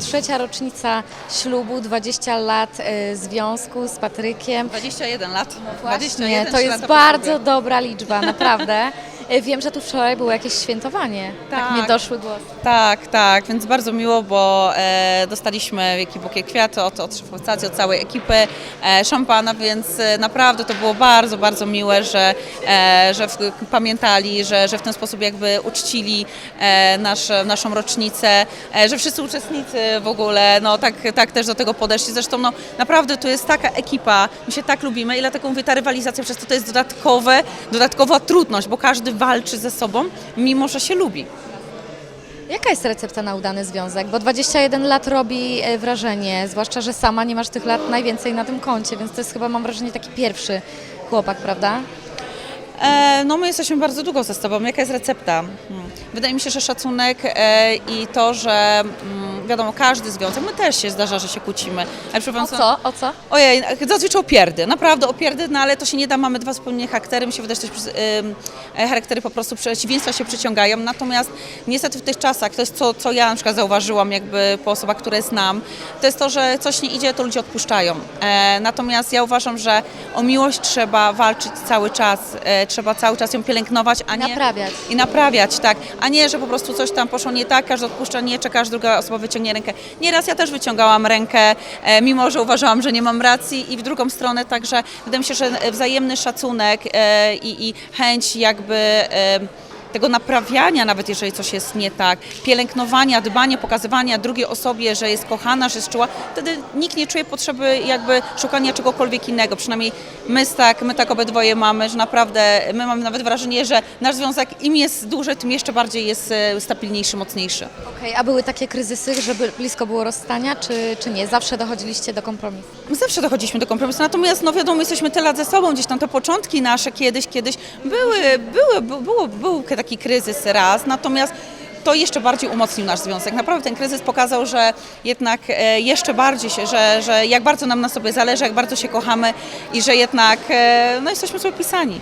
trzecia rocznica ślubu, 20 lat e, związku z Patrykiem. 21 lat. Właśnie, 21 to jest lata po bardzo dobra liczba, naprawdę. E, Wiem, że tu wczoraj było jakieś świętowanie. Tak, Tak. mi doszły głosy. Tak, tak, więc bardzo miło, bo e, dostaliśmy wielki bukiet kwiatu od, od szefa stacji, od całej ekipy, e, szampana, więc e, naprawdę to było bardzo, bardzo miłe, że, e, że w, pamiętali, że, że w ten sposób jakby uczcili e, nasz, naszą rocznicę, e, że wszyscy uczestnicy w ogóle, no tak, tak też do tego podeszli. Zresztą no naprawdę tu jest taka ekipa, my się tak lubimy i dlatego mówię, ta rywalizacja przez to to jest dodatkowe, dodatkowa trudność, bo każdy walczy ze sobą, mimo że się lubi. Jaka jest recepta na udany związek? Bo 21 lat robi e, wrażenie, zwłaszcza, że sama nie masz tych lat najwięcej na tym koncie, więc to jest chyba, mam wrażenie, taki pierwszy chłopak, prawda? E, no my jesteśmy bardzo długo ze sobą. Jaka jest recepta? Hmm. Wydaje mi się, że szacunek e, i to, że mm, wiadomo, każdy związek, my też się zdarza, że się kłócimy. Ale O co? O co? Ojej, zazwyczaj o pierdy, naprawdę o pierdy, no ale to się nie da, mamy dwa zupełnie charaktery, mi się wydaje, że też e, charaktery po prostu przeciwieństwa się przyciągają, natomiast niestety w tych czasach, to jest co, co ja na przykład zauważyłam jakby po osobach, które znam, to jest to, że coś nie idzie, to ludzie odpuszczają. E, natomiast ja uważam, że o miłość trzeba walczyć cały czas, e, trzeba cały czas ją pielęgnować, a nie... Naprawiać. I naprawiać, tak. A nie, że po prostu coś tam poszło nie tak, każdy odpuszcza, nie czeka, aż druga osoba wyciągnie rękę. Nieraz ja też wyciągałam rękę, e, mimo że uważałam, że nie mam racji i w drugą stronę, także wydaje mi się, że wzajemny szacunek e, i, i chęć jakby... Tego naprawiania, nawet jeżeli coś jest nie tak, pielęgnowania, dbania, pokazywania drugiej osobie, że jest kochana, że jest czuła, wtedy nikt nie czuje potrzeby jakby szukania czegokolwiek innego. Przynajmniej my tak, my tak obydwoje mamy, że naprawdę my mamy nawet wrażenie, że nasz związek im jest dłużej, tym jeszcze bardziej jest e, stabilniejszy, mocniejszy. Okej, a były takie kryzysy, żeby blisko było rozstania, czy, czy nie? Zawsze dochodziliście do kompromisu? My zawsze dochodziliśmy do kompromisu, natomiast no wiadomo, jesteśmy tyle lat ze sobą, gdzieś tam te początki nasze kiedyś, kiedyś były, były, bu- było, był taki kryzys raz, natomiast to jeszcze bardziej umocnił nasz związek. Naprawdę ten kryzys pokazał, że jednak e, jeszcze bardziej się, że, że jak bardzo nam na sobie zależy, jak bardzo się kochamy i że jednak e, no, jesteśmy sobie pisani.